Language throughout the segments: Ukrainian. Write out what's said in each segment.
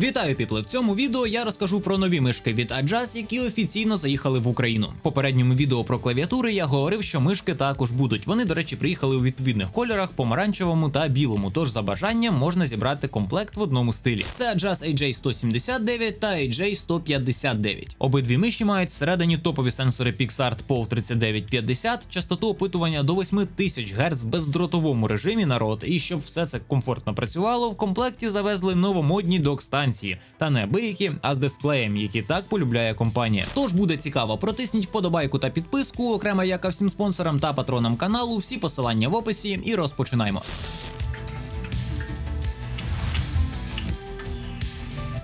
Вітаю, піпли! В цьому відео я розкажу про нові мишки від Adjust, які офіційно заїхали в Україну. В попередньому відео про клавіатури я говорив, що мишки також будуть. Вони, до речі, приїхали у відповідних кольорах, помаранчевому та білому. Тож за бажанням можна зібрати комплект в одному стилі. Це Adjust AJ179 та AJ159. Обидві миші мають всередині топові сенсори PixArt POV 3950, частоту опитування до 8000 Гц в бездротовому режимі народ. І щоб все це комфортно працювало, в комплекті завезли новомодні док-станції. Та не абиякі, а з дисплеєм, які так полюбляє компанія. Тож буде цікаво, протисніть вподобайку та підписку, окремо яка всім спонсорам та патронам каналу. Всі посилання в описі і розпочинаємо.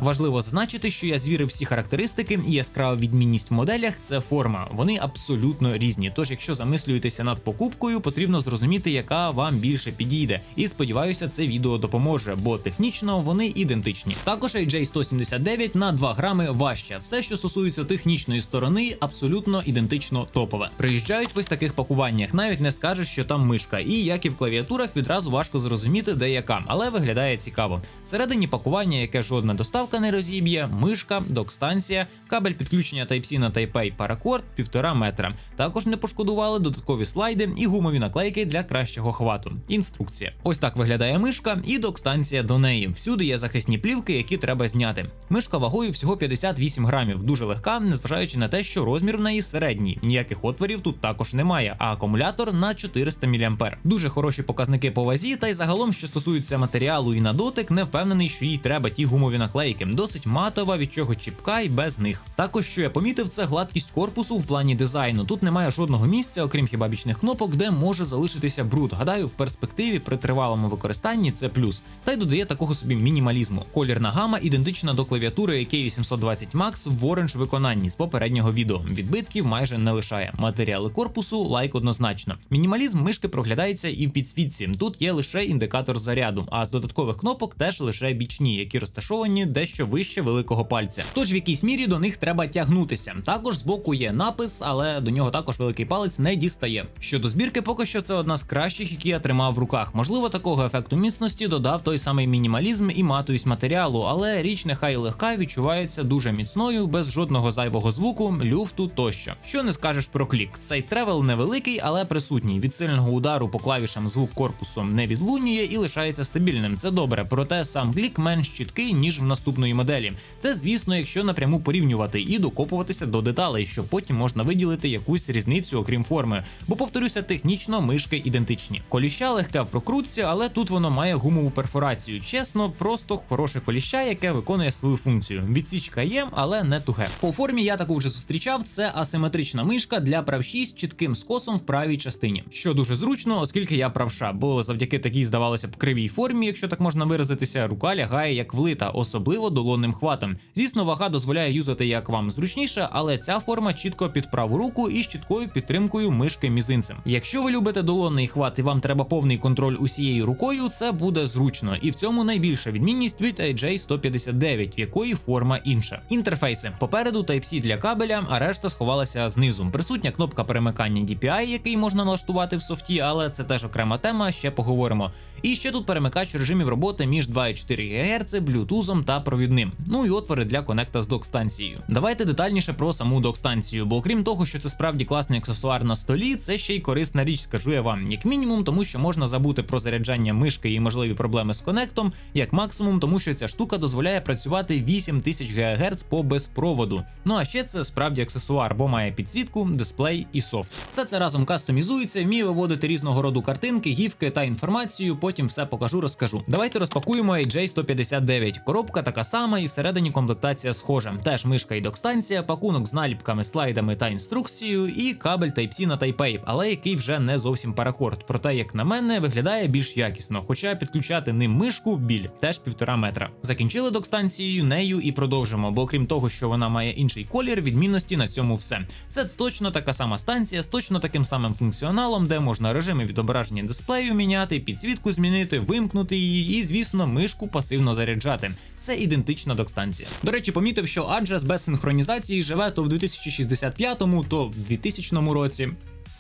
Важливо зазначити, що я звірив всі характеристики і яскрава відмінність в моделях це форма. Вони абсолютно різні. Тож, якщо замислюєтеся над покупкою, потрібно зрозуміти, яка вам більше підійде. І сподіваюся, це відео допоможе, бо технічно вони ідентичні. Також AJ179 на 2 грами важче. Все, що стосується технічної сторони, абсолютно ідентично топове. Приїжджають в ось таких пакуваннях, навіть не скажеш, що там мишка. І як і в клавіатурах, відразу важко зрозуміти, де яка, але виглядає цікаво. Всередині пакування, яке жодна доставка не розіб'є, мишка, док-станція, кабель підключення Type-C на Type-A паракорд 1,5 метра. Також не пошкодували додаткові слайди і гумові наклейки для кращого хвату. Інструкція. Ось так виглядає мишка і док-станція до неї. Всюди є захисні плівки, які треба зняти. Мишка вагою всього 58 грамів, дуже легка, незважаючи на те, що розмір в неї середній. Ніяких отворів тут також немає, а акумулятор на 400 мА. Дуже хороші показники по вазі, та й загалом, що стосується матеріалу і на дотик, не впевнений, що їй треба ті гумові наклейки. Досить матова, від чого чіпка і без них. Також що я помітив, це гладкість корпусу в плані дизайну. Тут немає жодного місця, окрім хіба бічних кнопок, де може залишитися бруд. Гадаю, в перспективі при тривалому використанні це плюс. Та й додає такого собі мінімалізму. Колірна гама ідентична до клавіатури AK820 Max в оранж виконанні з попереднього відео. Відбитків майже не лишає. Матеріали корпусу лайк однозначно. Мінімалізм мишки проглядається і в підсвітці. Тут є лише індикатор заряду, а з додаткових кнопок теж лише бічні, які розташовані дещо вище великого пальця. Тож в якійсь мірі до них треба тягнутися. Також збоку є напис, але до нього також великий палець не дістає. Щодо збірки, поки що це одна з кращих, які я тримав в руках. Можливо, такого ефекту міцності додав той самий мінімалізм і матовість матеріалу, але річ нехай легка відчувається дуже міцною, без жодного зайвого звуку, люфту тощо. Що не скажеш про клік? Цей тревел невеликий, але присутній. Від сильного удару по клавішам звук корпусом не відлунює і лишається стабільним. Це добре, проте сам клік менш чіткий ніж в наступної моделі. Це, звісно, якщо напряму порівнювати і докопуватися до деталей, що потім можна виділити якусь різницю, окрім форми. Бо, повторюся, технічно мишки ідентичні. Коліща легке в прокрутці, але тут воно має гумову перфорацію. Чесно, просто хороше коліща, яке виконує свою функцію. Відсічка є, але не туге. По формі я таку вже зустрічав. Це асиметрична мишка для прав 6 з чітким скосом в правій частині, що дуже зручно, оскільки я правша, бо завдяки такій здавалося б кривій формі, якщо так можна виразитися, рука лягає як влита, особливо долонним хватом. Звісно, вага дозволяє юзати як вам зручніше, але ця форма чітко під праву руку і з чіткою підтримкою мишки мізинцем. Якщо ви любите долонний хват і вам треба повний контроль усією рукою, це буде зручно. І в цьому найбільша відмінність від AJ159, в якої форма інша. Інтерфейси попереду Type-C для кабеля, а решта сховалася знизу. Присутня кнопка перемикання DPI, який можна налаштувати в софті, але це теж окрема тема, ще поговоримо. І ще тут перемикач режимів роботи між 2,4 ГГц, блютузом та провідним. Ну і отвори для конекта з док-станцією. Давайте детальніше про саму док-станцію, бо окрім того, що це справді класний аксесуар на столі, це ще й корисна річ, скажу я вам, як мінімум, тому що можна забути про заряджання мишки і можливі проблеми з конектом, як максимум, тому що ця штука дозволяє працювати 8000 ГГц по безпроводу. Ну а ще це справді аксесуар, бо має підсвітку, дисплей і софт. Все це разом кастомізується, вміє виводити різного роду картинки, гівки та інформацію. Потім все покажу, розкажу. Давайте розпакуємо AJ159. Коробка така сама, і всередині комплектація схожа. Теж мишка і док-станція, пакунок з наліпками, слайдами та інструкцією, і кабель Type-C на Type-A, але який вже не зовсім паракорд. Проте, як на мене, виглядає більш якісно, хоча підключати ним мишку біль теж півтора метра. Закінчили док-станцією нею і продовжимо, бо крім того, що вона має інший колір, відмінності на цьому все. Це точно така сама станція з точно таким самим функціоналом, де можна режими відображення дисплею міняти, підсвітку змінити, вимкнути її, і, звісно, мишку пасивно заряджати. Це ідентична док-станція. До речі, помітив, що Аджас без синхронізації живе то в 2065, то в 2000 році.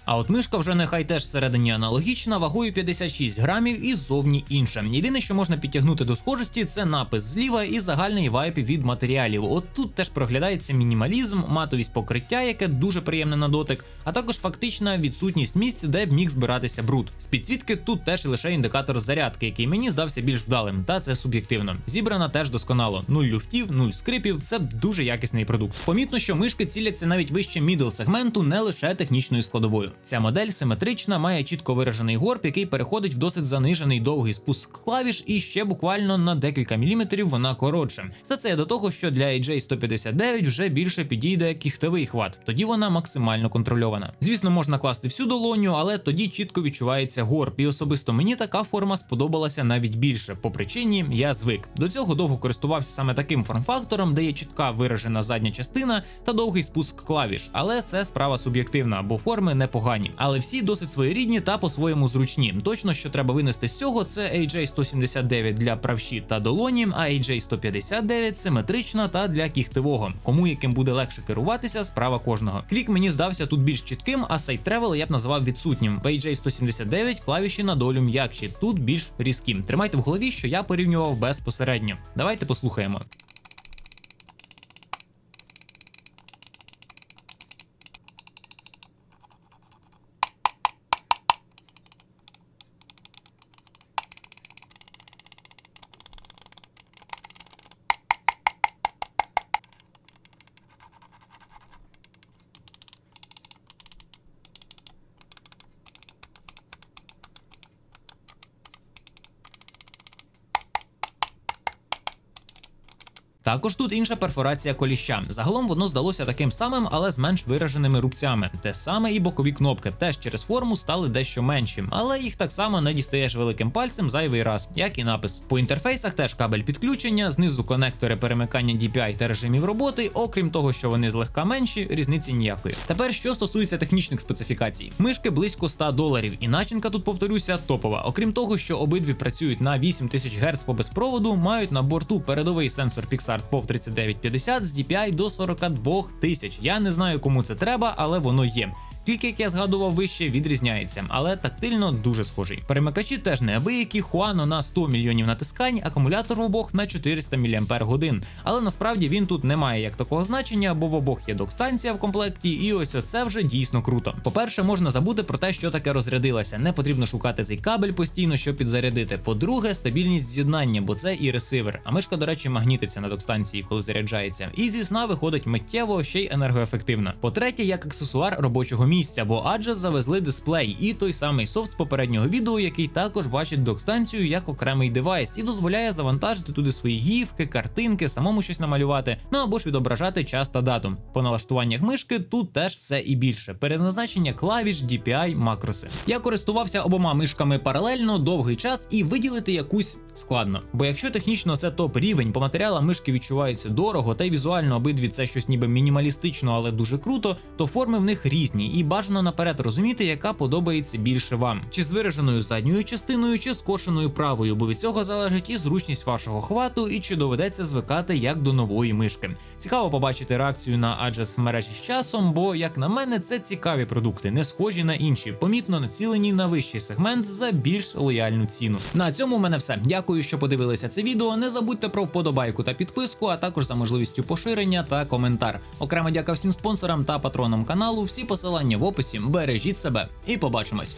А от мишка вже нехай теж всередині аналогічна, вагою 56 грамів і зовні інша. Єдине, що можна підтягнути до схожості, це напис зліва і загальний вайп від матеріалів. От тут теж проглядається мінімалізм, матовість покриття, яке дуже приємне на дотик, а також фактична відсутність місць, де б міг збиратися бруд. З підсвітки тут теж лише індикатор зарядки, який мені здався більш вдалим, та це суб'єктивно. Зібрана теж досконало. Нуль люфтів, нуль скрипів. Це дуже якісний продукт. Помітно, що мишки ціляться навіть вище мідл сегменту, не лише технічною складовою. Ця модель симетрична, має чітко виражений горб, який переходить в досить занижений довгий спуск клавіш, і ще буквально на декілька міліметрів вона коротше. Все це до того, що для AJ159 вже більше підійде кіхтевий хват. Тоді вона максимально контрольована. Звісно, можна класти всю долоню, але тоді чітко відчувається горб. І особисто мені така форма сподобалася навіть більше. По причині я звик. До цього довго користувався саме таким форм-фактором, де є чітка виражена задня частина та довгий спуск клавіш. Але це справа суб'єктивна, бо форми непогані. Але всі досить своєрідні та по-своєму зручні. Точно, що треба винести з цього, це AJ179 для правші та долоні, а AJ159 симетрична та для кіхтевого. Кому яким буде легше керуватися, справа кожного. Клік мені здався тут більш чітким, а сайт тревел я б назвав відсутнім. В AJ179 клавіші на долю м'якші, тут більш різкі. Тримайте в голові, що я порівнював безпосередньо. Давайте послухаємо. Також тут інша перфорація коліща. Загалом воно здалося таким самим, але з менш вираженими рубцями. Те саме і бокові кнопки теж через форму стали дещо менші, але їх так само не дістаєш великим пальцем зайвий раз, як і напис. По інтерфейсах теж кабель підключення, знизу конектори перемикання DPI та режимів роботи. Окрім того, що вони злегка менші, різниці ніякої. Тепер що стосується технічних специфікацій, мишки близько 100 доларів, і начинка тут повторюся топова. Окрім того, що обидві працюють на 8000 Гц по безпроводу, мають на борту передовий сенсор Pixar POV 3950 з DPI до 42 тисяч. Я не знаю, кому це треба, але воно є. Клік, як я згадував вище, відрізняється, але тактильно дуже схожий. Перемикачі теж неабиякі, Хуано на 100 мільйонів натискань, акумулятор в обох на 400 мАч. Але насправді він тут не має як такого значення, бо в обох є док-станція в комплекті, і ось оце вже дійсно круто. По-перше, можна забути про те, що таке розрядилася. Не потрібно шукати цей кабель постійно, щоб підзарядити. По-друге, стабільність з'єднання, бо це і ресивер. А мишка, до речі, магнітиться на док-станції, коли заряджається. І зі сна виходить миттєво, ще й енергоефективна. По-третє, як аксесуар робочого місця, бо адже завезли дисплей і той самий софт з попереднього відео, який також бачить док-станцію як окремий девайс і дозволяє завантажити туди свої гівки, картинки, самому щось намалювати, ну або ж відображати час та дату. По налаштуваннях мишки тут теж все і більше. Переназначення клавіш, DPI, макроси. Я користувався обома мишками паралельно довгий час і виділити якусь складно. Бо якщо технічно це топ рівень, по матеріалам мишки відчуваються дорого, та й візуально обидві це щось ніби мінімалістично, але дуже круто, то форми в них різні, і бажано наперед розуміти, яка подобається більше вам, чи з вираженою задньою частиною, чи скошеною правою, бо від цього залежить і зручність вашого хвату, і чи доведеться звикати як до нової мишки. Цікаво побачити реакцію на Adjust в мережі з часом, бо, як на мене, це цікаві продукти, не схожі на інші, помітно націлені на вищий сегмент за більш лояльну ціну. На цьому в мене все. Дякую, що подивилися це відео. Не забудьте про вподобайку та підписку, а також за можливістю поширення та коментар. Окрема дяка всім спонсорам та патронам каналу. Всі посилання в описі. Бережіть себе і побачимось.